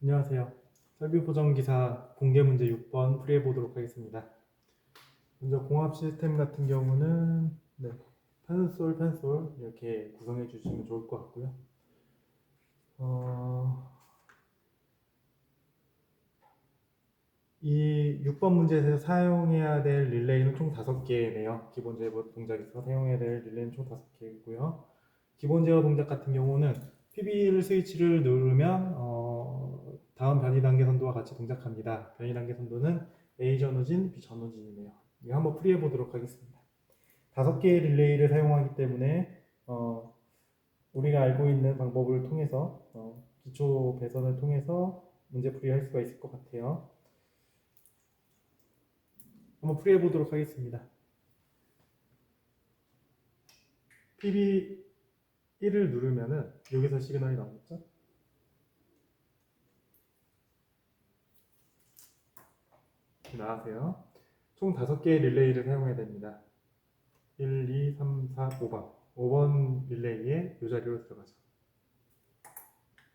안녕하세요. 설비 보정 기사 공개 문제 6번 풀이해 보도록 하겠습니다. 먼저 공합 시스템 같은 경우는 네, 펜솔 펜솔 이렇게 구성해 주시면 좋을 것 같고요. 어, 이 6번 문제에서 사용해야 될 릴레이는 총 5개네요. 기본 제어 동작에서 사용해야 될 릴레이는 총 5개고요. 기본 제어 동작 같은 경우는 PB를 스위치를 누르면 어, 다음 변이 단계 선도와 같이 동작합니다. 변이 단계 선도는 A 전후진, B 전후진이네요. 이거 한번 풀이해 보도록 하겠습니다. 다섯 개의 릴레이를 사용하기 때문에 어, 우리가 알고 있는 방법을 통해서 어, 기초 배선을 통해서 문제 풀이할 수가 있을 것 같아요. 한번 풀이해 보도록 하겠습니다. PB 1을 누르면은 여기서 시그널이 나오겠죠? 나가세요. 총 5개의 릴레이를 사용해야 됩니다. 1, 2, 3, 4, 5번. 5번 릴레이에 이 자리로 들어가죠.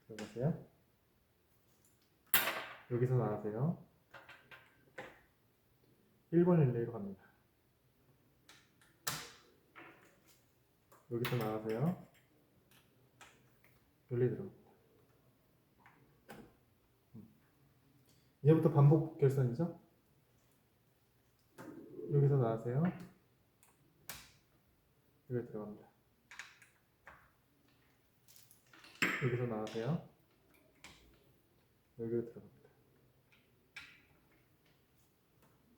들어가세요. 여기서 나가세요. 1번 릴레이로 갑니다. 여기서 나가세요. 여기 들어갑니다. 음. 이제부터 반복 결선이죠? 여기서 나가세요. 여기 들어갑니다. 여기서 나가세요. 여기로 들어갑니다.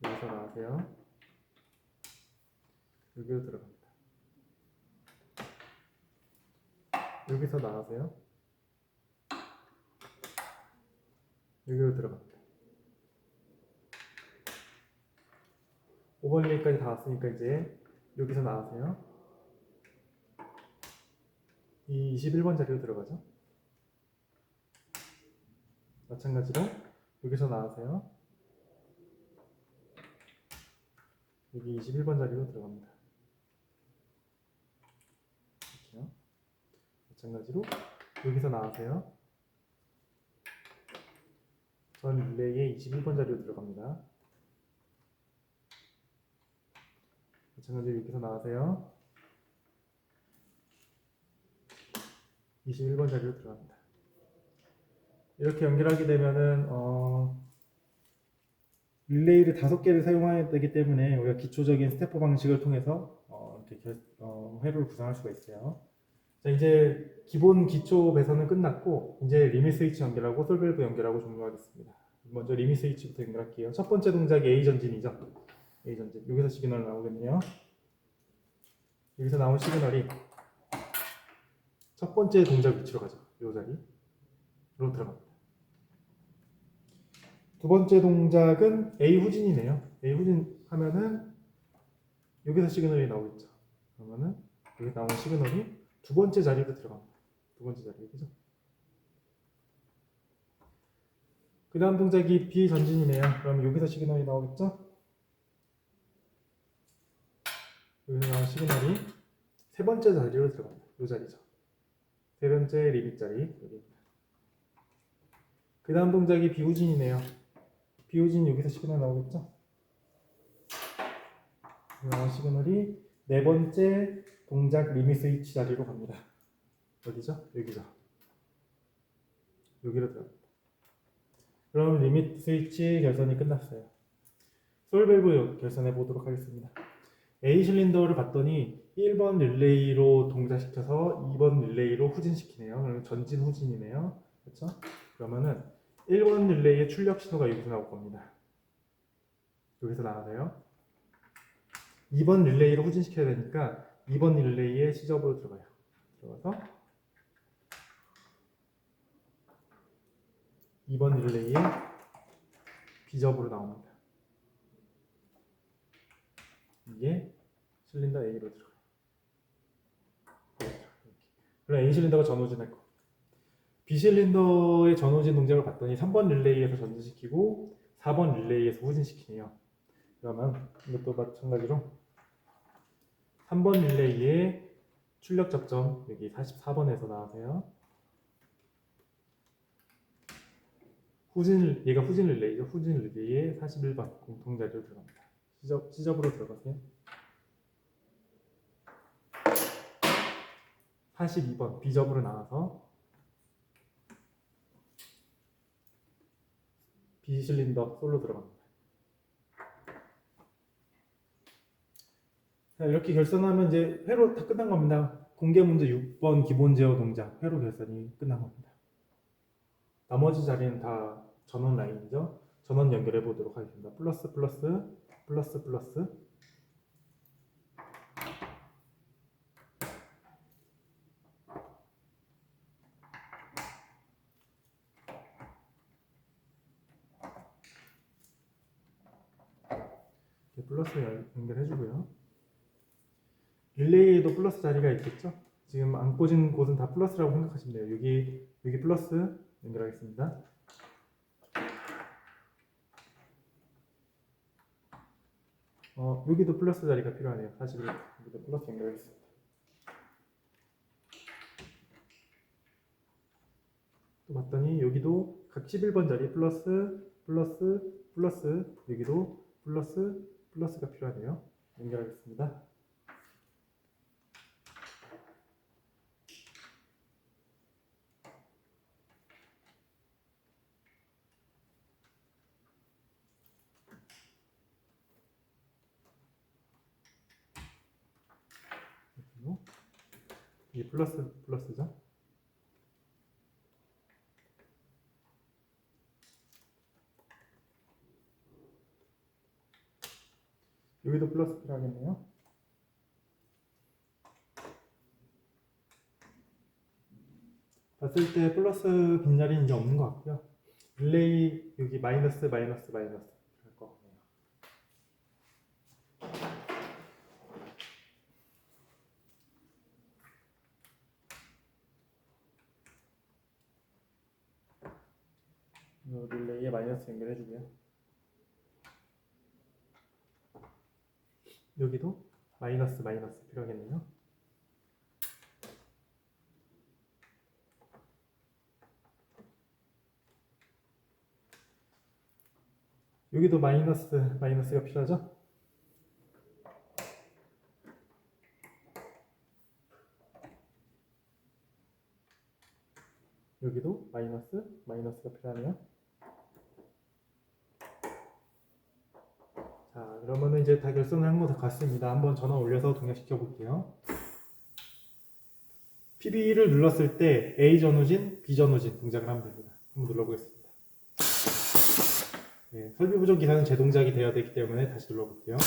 여기서 나가세요. 여기로 들어갑니다. 여기서 나가세요. 여기로 들어갑니다. 5번 릴까지 다 왔으니까 이제 여기서 나가세요. 이 21번 자리로 들어가죠. 마찬가지로 여기서 나가세요. 여기 21번 자리로 들어갑니다. 이렇게요. 마찬가지로 여기서 나가세요. 전 릴레이의 21번 자리로 들어갑니다. 마찬가지로 여기서 나가세요. 21번 자리로 들어갑니다. 이렇게 연결하게 되면은 어, 릴레이를 다섯 개를 사용해야 되기 때문에 우리가 기초적인 스태프 방식을 통해서 어, 이렇게 결, 어, 회로를 구성할 수가 있어요. 자, 이제 기본 기초 배선은 끝났고 이제 리밋 스위치 연결하고 솔밸브 연결하고 종료하겠습니다. 먼저 리밋 스위치부터 연결할게요. 첫 번째 동작이 A 전진이죠. A 전진. 여기서 시그널 나오겠네요. 여기서 나온 시그널이 첫 번째 동작 위치로 가죠. 이 자리로 들어갑니다. 두 번째 동작은 A 후진이네요. A 후진 하면은 여기서 시그널이 나오겠죠. 그러면은 여기 나온 시그널이 두 번째 자리로 들어갑니다. 두 번째 자리, 그죠? 그 다음 동작이 B 전진이네요. 그럼 여기서 시그널이 나오겠죠? 여기서 나온 시그널이 세 번째 자리로 들어갑니다. 이 자리죠. 세 번째 리밋 자리 여기입니다. 그 다음 동작이 비후진이네요. 비후진 여기서 시그널 나오겠죠? 나온 시그널이 네 번째 동작 리밋 스위치 자리로 갑니다. 어디죠? 여기죠. 여기로 들어갑니다. 그럼 리밋 스위치 결선이 끝났어요. 솔밸브 결선해 보도록 하겠습니다. A 실린더를 봤더니 1번 릴레이로 동작시켜서 2번 릴레이로 후진시키네요. 그러면 전진 후진이네요. 그렇죠? 그러면은 1번 릴레이의 출력 신호가 여기서 나올 겁니다. 여기서 나가세요. 2번 릴레이로 후진시켜야 되니까 2번 릴레이의 시접으로 들어가요. 들어가서 2번 릴레이의 비접으로 나옵니다. 이게 실린더 A로 들어가요. 그럼 A 실린더가 전후진할 거. B 실린더의 전후진 동작을 봤더니 3번 릴레이에서 전진시키고 4번 릴레이에서 후진시키네요. 그러면 이것도 마찬가지로 3번 릴레이의 출력 접점 여기 44번에서 나와세요. 후진 얘가 후진 릴레이죠. 후진 릴레이의 41번 공통 자리로 들어갑니다. 시접 시접으로 들어가세요. 42번 비접으로 나와서 비실린더 솔로 들어갑니다. 자, 이렇게 결선하면 이제 회로 다 끝난 겁니다. 공개 문제 6번 기본 제어 동작 회로 결선이 끝난 겁니다. 나머지 자리는 다 전원 라인이죠. 전원 연결해 보도록 하겠습니다. 플러스 플러스 플러스 플러스 플러스 연- 연결해주고요. 릴레이에도 플러스 자리가 있겠죠? 지금 안 꽂은 곳은 다 플러스라고 생각하시면 돼요. 여기 여기 플러스 연결하겠습니다. 어, 여기도 플러스 자리가 필요하네요. 사실 여기도 플러스 연결하겠습니다. 또 봤더니 여기도 각 11번 자리 플러스 플러스 플러스 여기도 플러스 플러스가 필요하네요. 연결하겠습니다. 그리고 이게 플러스 플러스죠. 여기도 플러스 필요하겠네요. 봤을 때 플러스 빈자리는 이제 없는 것 같고요. 릴레이 여기 마이너스 마이너스 마이너스 할 것 같네요. 이 릴레이에 마이너스 연결해주고요. 여기도 마이너스 마이너스 필요하겠네요. 여기도 마이너스 마이너스가 필요하죠? 여기도 마이너스 마이너스가 필요하네요. 자, 그러면은 이제 다 결선을 한것 같습니다. 한번 전원 올려서 동작시켜 볼게요. PB를 눌렀을 때 A 전후진, B 전후진 동작을 하면 됩니다. 한번 눌러보겠습니다. 네, 설비 부족 기사는 제 동작이 되어야 되기 때문에 다시 눌러볼게요.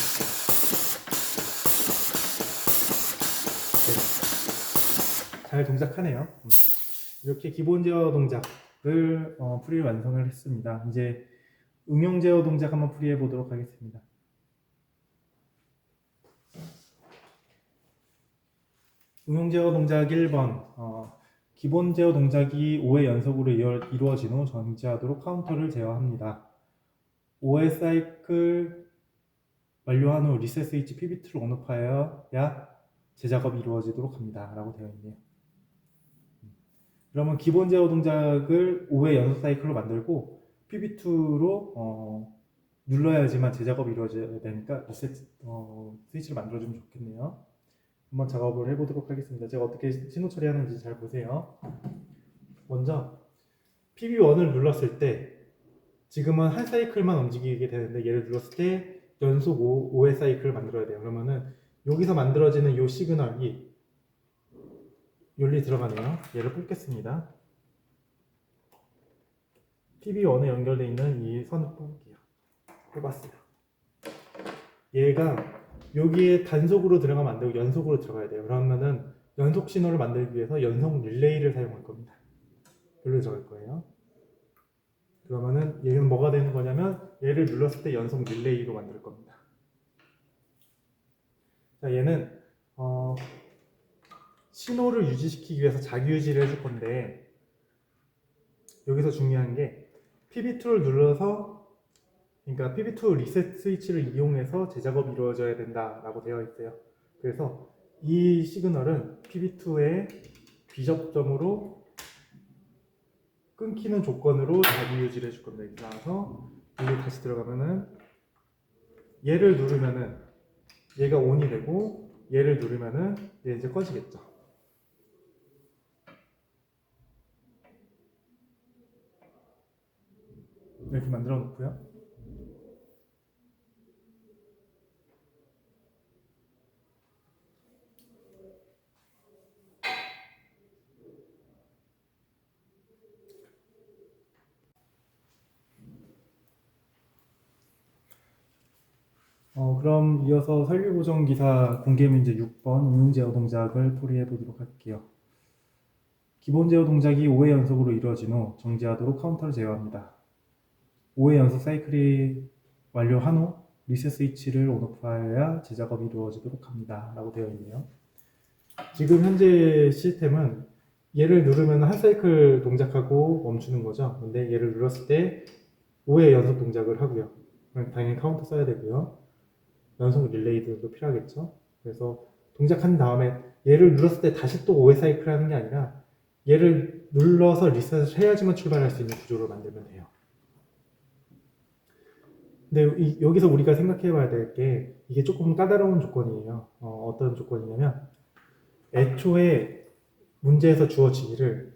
네. 잘 동작하네요. 음. 이렇게 기본 제어 동작을 어, 풀이 완성을 했습니다. 이제 응용 제어 동작 한번 풀이해 보도록 하겠습니다. 응용 제어 동작 1번 어, 기본 제어 동작이 5회 연속으로 이루어진 후 정지하도록 카운터를 제어합니다. 5회 사이클 완료한 후 리셋 스위치 PBT를 온오프하여야 재작업이 이루어지도록 합니다. 라고 되어 있네요. 그러면 기본 제어 동작을 5회 연속 사이클로 만들고 PB2로 어, 눌러야지만 재작업이 이루어져야 되니까 리셋 어, 스위치를 만들어주면 좋겠네요. 한번 작업을 해보도록 하겠습니다. 제가 어떻게 신호 처리하는지 잘 보세요. 먼저 PB1을 눌렀을 때 지금은 한 사이클만 움직이게 되는데 얘를 눌렀을 때 연속 5, 5회 사이클을 만들어야 돼요. 그러면은 여기서 만들어지는 이 시그널이 윤리 들어가네요. 얘를 뽑겠습니다. PB1에 연결되어 있는 이 선을 뽑을게요. 뽑았어요. 얘가 여기에 단속으로 들어가면 안 되고 연속으로 들어가야 돼요. 그러면은 연속 신호를 만들기 위해서 연속 릴레이를 사용할 겁니다. 여기로 들어갈 거예요. 그러면은 얘는 뭐가 되는 거냐면 얘를 눌렀을 때 연속 릴레이로 만들 겁니다. 자, 얘는 어, 신호를 유지시키기 위해서 자기 유지를 해줄 건데 여기서 중요한 게 PB2를 눌러서 그러니까 PB2 리셋 스위치를 이용해서 제작업이 이루어져야 된다라고 되어 있어요. 그래서 이 시그널은 PB2의 비접점으로 끊기는 조건으로 자기 유지를 해줄 겁니다. 나와서 여기 다시 들어가면은 얘를 누르면은 얘가 ON이 되고 얘를 누르면은 얘 이제 꺼지겠죠. 이렇게 만들어 놓고요. 어, 그럼 이어서 설계고정 기사 공개 문제 6번 응용 제어 동작을 풀이해 보도록 할게요. 기본 제어 동작이 5회 연속으로 이루어진 후 정지하도록 카운터를 제어합니다. 5회 연속 사이클이 완료한 후 리셋 스위치를 온오프하여야 재작업이 이루어지도록 합니다. 라고 되어 있네요. 지금 현재 시스템은 얘를 누르면 한 사이클 동작하고 멈추는 거죠. 근데 얘를 눌렀을 때 5회 연속 동작을 하고요. 당연히 카운터 써야 되고요. 연속 릴레이들도 필요하겠죠. 그래서 동작한 다음에 얘를 눌렀을 때 다시 또 5회 사이클 하는 게 아니라 얘를 눌러서 리셋을 해야지만 출발할 수 있는 구조로 만들면 돼요. 근데 이- 여기서 우리가 생각해 봐야 될 게 이게 조금 까다로운 조건이에요. 어, 떤 조건이냐면 애초에 문제에서 주어지기를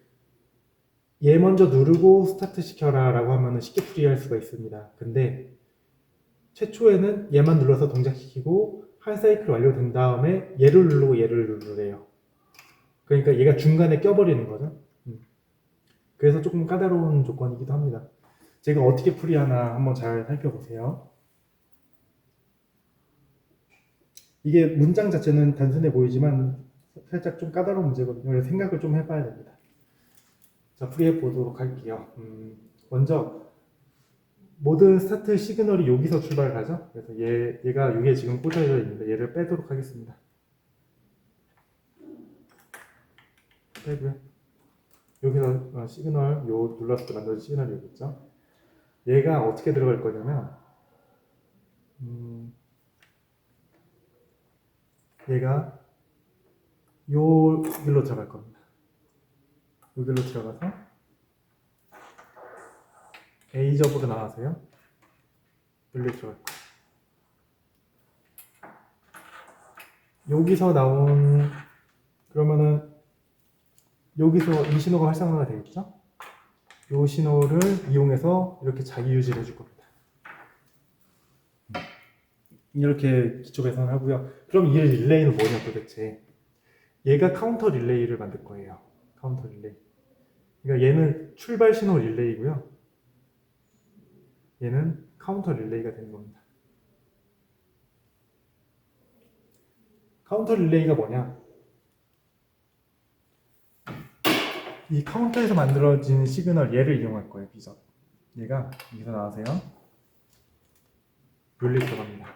얘 먼저 누르고 스타트 시켜라 라고 하면 쉽게 풀이할 수가 있습니다. 근데 최초에는 얘만 눌러서 동작시키고 한 사이클 완료된 다음에 얘를 누르고 얘를 누르래요. 그러니까 얘가 중간에 껴버리는 거죠. 음. 그래서 조금 까다로운 조건이기도 합니다. 제가 어떻게 풀이하나 한번 잘 살펴보세요. 이게 문장 자체는 단순해 보이지만 살짝 좀 까다로운 문제거든요. 그래서 생각을 좀 해봐야 됩니다. 자, 풀이해 보도록 할게요. 음, 먼저 모든 스타트 시그널이 여기서 출발을 하죠. 그래서 얘, 얘가 여기에 지금 꽂혀져 있는데 얘를 빼도록 하겠습니다. 빼고요. 여기서 어, 시그널 요 눌렀을 때 만들어진 시그널이 여기 있죠. 얘가 어떻게 들어갈 거냐면 음, 얘가 요 길로 들어갈 겁니다. 요 길로 들어가서 A접으로 나와서요. 여기로 들어갈 거예요. 여기서 나온 그러면은 여기서 이 신호가 활성화가 되겠죠? 이 신호를 이용해서 이렇게 자기 유지를 해줄 겁니다. 이렇게 기초 배선을 하고요. 그럼 이 릴레이는 뭐냐 도대체? 얘가 카운터 릴레이를 만들 거예요. 카운터 릴레이. 그러니까 얘는 출발 신호 릴레이고요. 얘는 카운터 릴레이가 되는 겁니다. 카운터 릴레이가 뭐냐? 이 카운터에서 만들어진 시그널 얘를 이용할 거예요, 비전. 얘가 여기서 나와서요. 룰리 들어갑니다.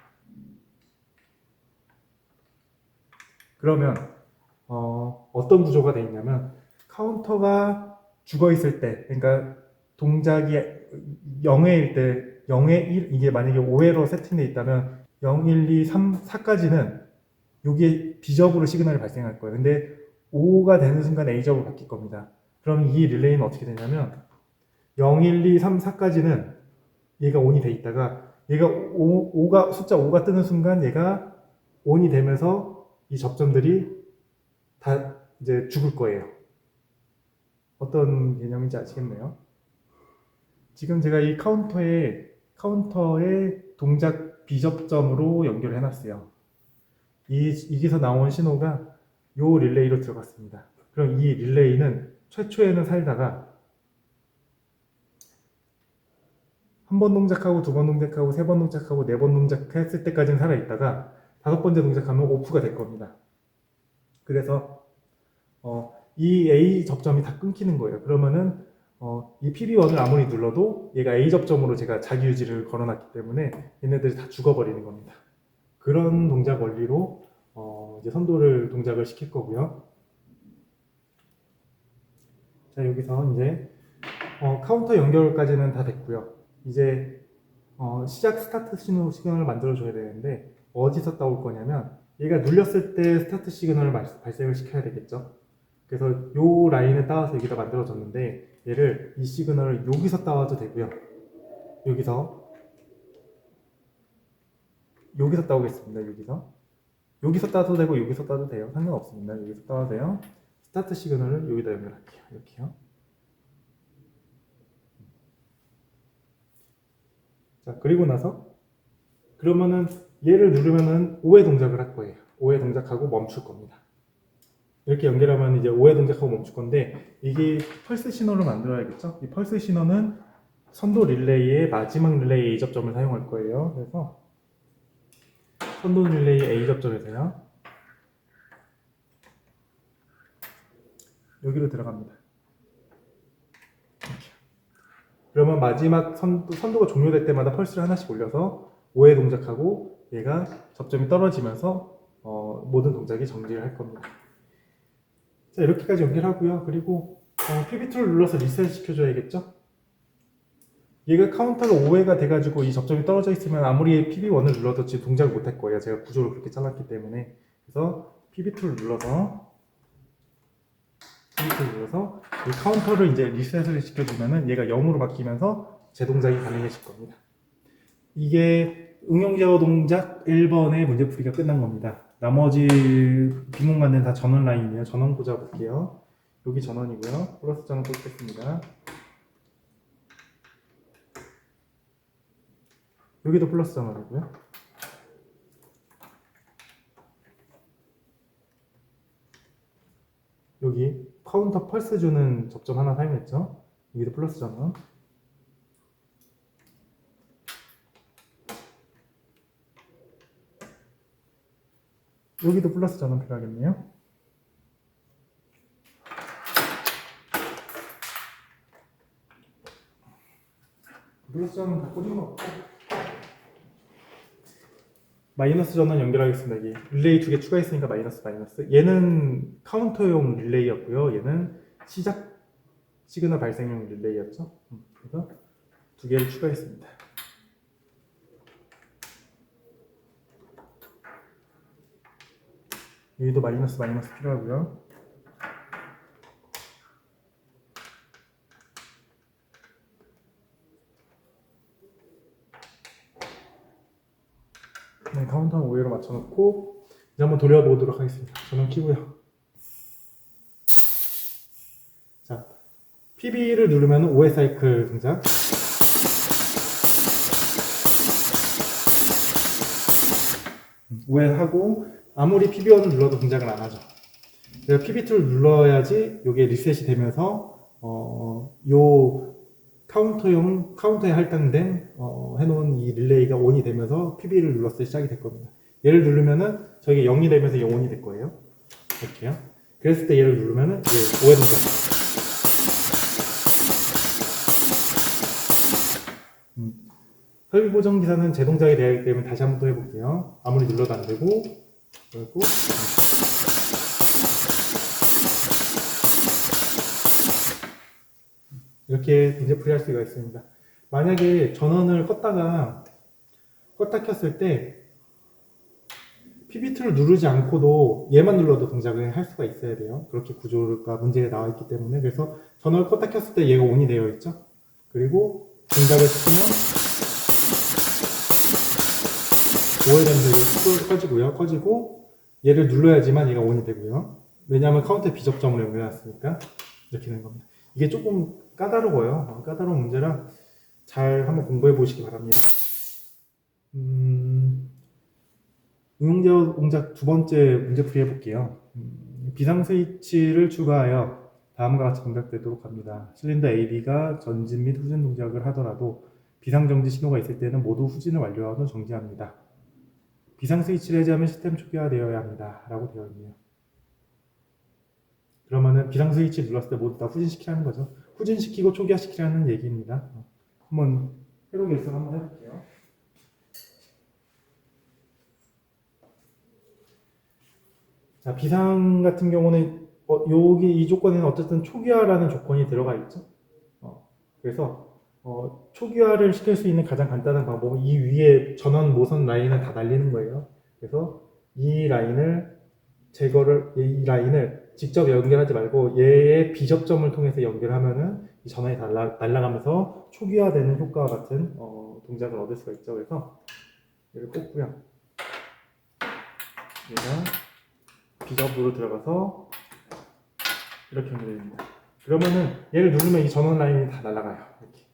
그러면 어, 어떤 구조가 돼 있냐면 카운터가 죽어 있을 때, 그러니까 동작이 0회일 때 0회 1 이게 만약에 5회로 세팅돼 있다면 0, 1, 2, 3, 4까지는 여기에 B접으로 시그널이 발생할 거예요. 근데 5가 되는 순간 A접으로 바뀔 겁니다. 그럼 이 릴레이는 어떻게 되냐면 0, 1, 2, 3, 4까지는 얘가 ON이 돼 있다가 얘가 5, 가 숫자 5가 뜨는 순간 얘가 ON이 되면서 이 접점들이 다 이제 죽을 거예요. 어떤 개념인지 아시겠네요. 지금 제가 이 카운터에 카운터에 동작 비접점으로 연결해 놨어요. 이 여기서 나온 신호가 요 릴레이로 들어갔습니다. 그럼 이 릴레이는 최초에는 살다가 한 번 동작하고 두 번 동작하고 세 번 동작하고 네 번 동작했을 때까지는 살아 있다가 다섯 번째 동작하면 오프가 될 겁니다. 그래서 어, 이 A 접점이 다 끊기는 거예요. 그러면은 어, 이 PB1을 아무리 눌러도 얘가 A 접점으로 제가 자기 유지를 걸어놨기 때문에 얘네들이 다 죽어버리는 겁니다. 그런 동작 원리로 어, 이제 선도를 동작을 시킬 거고요. 자 여기서 이제 어, 카운터 연결까지는 다 됐고요. 이제 어, 시작 스타트 신호 시그널을 만들어 줘야 되는데 어디서 따올 거냐면 얘가 눌렸을 때 스타트 시그널을 발- 발생을 시켜야 되겠죠. 그래서 요 라인을 따와서 여기다 만들어졌는데 얘를 이 시그널을 여기서 따와도 되고요. 여기서 여기서 따오겠습니다. 여기서 여기서 따도 되고 여기서 따도 돼요. 상관없습니다. 여기서 따도 돼요. 스타트 시그널을 여기다 연결할게요. 이렇게요. 자 그리고 나서 그러면은 얘를 누르면은 5회 동작을 할 거예요. 5회 동작하고 멈출 겁니다. 이렇게 연결하면 이제 5회 동작하고 멈출 건데 이게 펄스 신호를 만들어야겠죠? 이 펄스 신호는 선도 릴레이의 마지막 릴레이 A 접점을 사용할 거예요. 그래서 선도 릴레이 A 접점에서요. 여기로 들어갑니다. 그러면 마지막 선도, 선도가 종료될 때마다 펄스를 하나씩 올려서 5회 동작하고 얘가 접점이 떨어지면서 어, 모든 동작이 정지를 할 겁니다. 자 이렇게까지 연결하고요. 그리고 어, PB2를 눌러서 리셋 시켜줘야겠죠? 얘가 카운터가 5회가 돼가지고 이 접점이 떨어져 있으면 아무리 PB1을 눌러도 지금 동작을 못 할 거예요. 제가 구조를 그렇게 잘랐기 때문에. 그래서 PB2를 눌러서 PB2를 눌러서 이 카운터를 이제 리셋을 시켜주면은 얘가 0으로 바뀌면서 재동작이 가능해질 겁니다. 이게 응용 제어 동작 1번의 문제풀이가 끝난 겁니다. 나머지 빈 공간은 다 전원 라인이에요. 전원 꽂아 볼게요. 여기 전원이고요. 플러스 전원 꽂겠습니다. 여기도 플러스 전원이고요. 여기 카운터 펄스 주는 접점 하나 사용했죠. 여기도 플러스 전원. 여기도 플러스 전원 필요하겠네요. 플러스 전원 다 꽂은 거 없고 마이너스 전원 연결하겠습니다. 여기 릴레이 두 개 추가했으니까 마이너스 마이너스. 얘는 카운터용 릴레이였고요. 얘는 시작 시그널 발생용 릴레이였죠. 음, 그래서 두 개를 추가했습니다. 여기도 마이너스 마이너스 필요하고요. 네, 카운터 5회로 맞춰놓고 이제 한번 돌려보도록 하겠습니다. 전원 키고요. 자, PB를 누르면 5회 사이클 동작. 음, 5회 하고 아무리 PB1을 눌러도 동작을 안 하죠. 그래서 PB2를 눌러야지 이게 리셋이 되면서 어, 요 카운터용 카운터에 할당된 어, 해놓은 이 릴레이가 ON이 되면서 PB를 눌렀을 때 시작이 될 겁니다. 얘를 누르면은 저게 0이 되면서 이게 ON이 될 거예요. 이렇게요. 그랬을 때 얘를 누르면은 이제 5회 동작. 음, 설비 보정 기사는 제 동작이 하기 때문에 다시 한번 또 해볼게요. 아무리 눌러도 안 되고 그리고 이렇게 이제 풀이할 수가 있습니다. 만약에 전원을 껐다가 껐다 켰을 때 PB2를 누르지 않고도 얘만 눌러도 동작을 할 수가 있어야 돼요. 그렇게 구조가 문제가 나와 있기 때문에 그래서 전원을 껐다 켰을 때 얘가 ON이 되어 있죠. 그리고 동작을 시키면 5회 되면서 꺼지고요. 꺼지고 얘를 눌러야지만 얘가 ON이 되고요. 왜냐하면 카운터 비접점으로 연결해놨으니까 이렇게 되는 겁니다. 이게 조금 까다로워요. 어, 까다로운 문제라 잘 한번 공부해 보시기 바랍니다. 음, 응용제어 동작 두 번째 문제풀이 해볼게요. 음, 비상 스위치를 추가하여 다음과 같이 동작되도록 합니다. 실린더 AB가 전진 및 후진 동작을 하더라도 비상 정지 신호가 있을 때는 모두 후진을 완료한 후 정지합니다. 비상 스위치를 해제하면 시스템 초기화 되어야 합니다. 라고 되어 있네요. 그러면은 비상 스위치 눌렀을 때 모두 다 후진시키라는 거죠. 후진시키고 초기화시키라는 얘기입니다. 어, 한번 회로 결석 한번 해볼게요. 자, 비상 같은 경우는 어, 여기 이 조건에는 어쨌든 초기화라는 조건이 들어가 있죠. 어, 그래서 어, 초기화를 시킬 수 있는 가장 간단한 방법은 이 위에 전원 모선 라인을 다 날리는 거예요. 그래서 이 라인을 제거를 이 라인을 직접 연결하지 말고 얘의 비접점을 통해서 연결하면은 이 전원이 날라, 날아가면서 초기화되는 효과와 같은 어, 동작을 얻을 수가 있죠. 그래서 얘를 꽂고요. 얘가 비접으로 들어가서 이렇게 연결됩니다. 그러면은 얘를 누르면 이 전원 라인이 다 날아가요. 이렇게.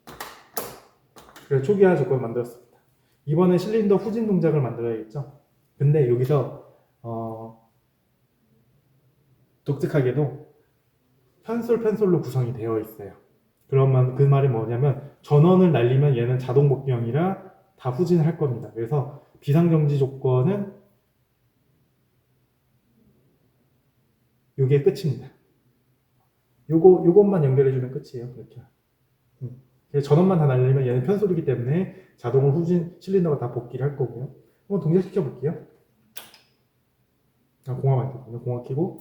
그래서 초기화 조건을 만들었습니다. 이번에 실린더 후진 동작을 만들어야겠죠. 근데 여기서 어, 독특하게도 편솔 편솔로 구성이 되어 있어요. 그러면 그 말이 뭐냐면 전원을 날리면 얘는 자동 복귀형이라 다 후진을 할 겁니다. 그래서 비상정지 조건은 요게 끝입니다. 요거 요것만 연결해주면 끝이에요. 이렇게. 음. 그래서 전원만 다 날리면 얘는 편솔이기 때문에 자동으로 후진 실린더가 다 복귀를 할 거고요. 한번 동작시켜 볼게요. 아, 공화 켰군요. 공화 켜고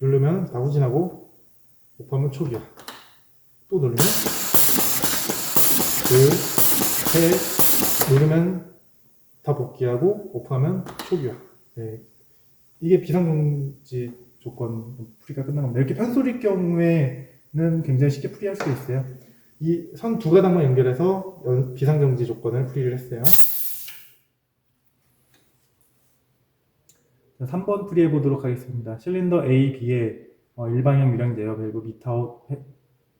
누르면 다 후진하고 오프하면 초기화. 또 누르면 둘, 셋 누르면 다 복귀하고 오프하면 초기화. 네. 이게 비상정지 조건 풀이가 끝난 겁니다. 이렇게 편소리일 경우에 는 굉장히 쉽게 풀이할 수 있어요. 이 선 두 가닥만 연결해서 연- 비상정지 조건을 풀이를 했어요. 자, 3번 풀이해 보도록 하겠습니다. 실린더 A, B에 어, 일방향 유량 제어 밸브 미타웃, 해-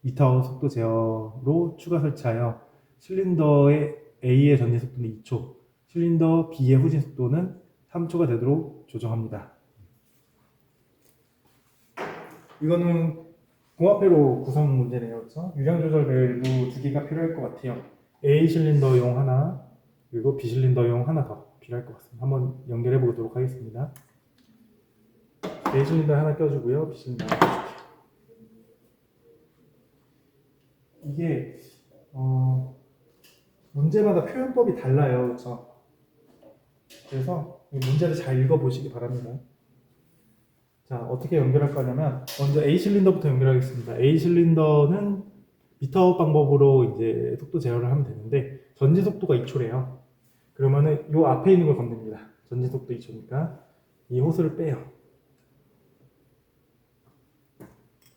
미타웃 속도 제어로 추가 설치하여 실린더의 A의 전진 속도는 2초, 실린더 B의 후진 속도는 3초가 되도록 조정합니다. 이거는 공화폐로 구성 문제네요. 그렇죠? 유량 조절 밸브 두 개가 필요할 것 같아요. A 실린더용 하나, 그리고 B 실린더용 하나 더 필요할 것 같습니다. 한번 연결해 보도록 하겠습니다. A 실린더 하나 껴주고요. B 실린더 하나 껴줄게요. 이게 어, 문제마다 표현법이 달라요. 그렇죠? 그래서 이 문제를 잘 읽어보시기 바랍니다. 자, 어떻게 연결할 거냐면 먼저 A 실린더부터 연결하겠습니다. A 실린더는 미터아웃 방법으로 이제 속도 제어를 하면 되는데 전진 속도가 2초래요. 그러면은 요 앞에 있는 걸 건듭니다. 전진 속도 2초니까 이 호스를 빼요.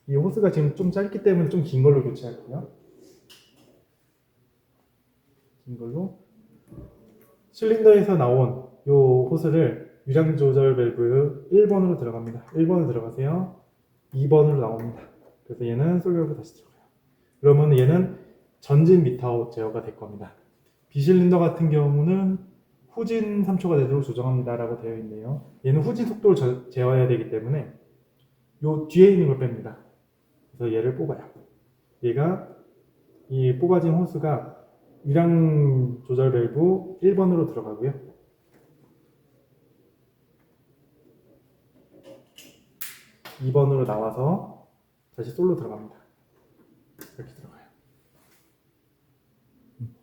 이 호스가 지금 좀 짧기 때문에 좀 긴 걸로 교체할 거고요. 긴 걸로 실린더에서 나온 요 호스를 유량 조절 밸브 1번으로 들어갑니다. 1번으로 들어가세요. 2번으로 나옵니다. 그래서 얘는 솔 밸브 다시 들어가요. 그러면 얘는 전진 미타웃 제어가 될 겁니다. 비실린더 같은 경우는 후진 3초가 되도록 조정합니다 라고 되어 있네요. 얘는 후진 속도를 저- 제어해야 되기 때문에 요 뒤에 있는 걸 뺍니다. 그래서 얘를 뽑아요. 얘가 이 뽑아진 호스가 유량 조절 밸브 1번으로 들어가고요. 2번으로 나와서 다시 솔로 들어갑니다. 이렇게 들어가요. 음.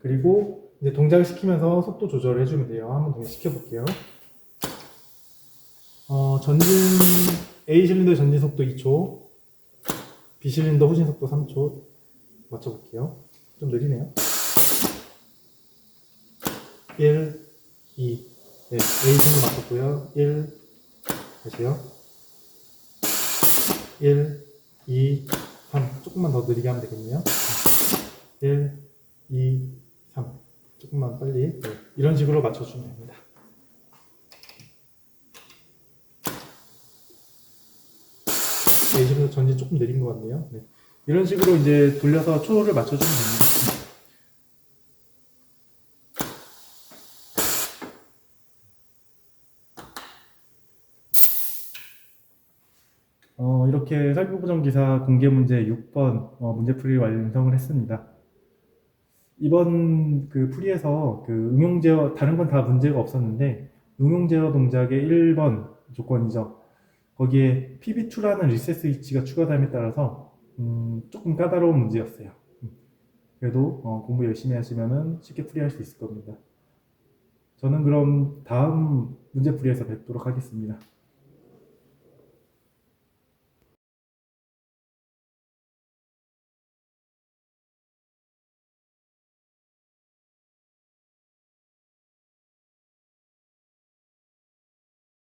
그리고 이제 동작을 시키면서 속도 조절을 해주면 돼요. 한번 동작 시켜 볼게요. 어, 전진 A 실린더 전진 속도 2초, B 실린더 후진 속도 3초 맞춰볼게요. 좀 느리네요. 1, 2, 네, A 실린더 맞췄고요. 1, 다시요. 1, 2, 3. 조금만 더 느리게 하면 되겠네요. 1, 2, 3. 조금만 빨리. 네, 이런 식으로 맞춰주면 됩니다. 네, 지금 전진 조금 느린 것 같네요. 네. 이런 식으로 이제 돌려서 초를 맞춰주면 됩니다. 어, 이렇게 설부부정기사 공개 문제 6번 어, 문제풀이 완성을 했습니다. 이번 그 풀이에서 그 응용 제어 다른 건 다 문제가 없었는데 응용 제어 동작의 1번 조건이죠. 거기에 PB2라는 리셋 스위치가 추가됨에 따라서 음, 조금 까다로운 문제였어요. 음, 그래도 어, 공부 열심히 하시면은 쉽게 풀이할 수 있을 겁니다. 저는 그럼 다음 문제풀이에서 뵙도록 하겠습니다.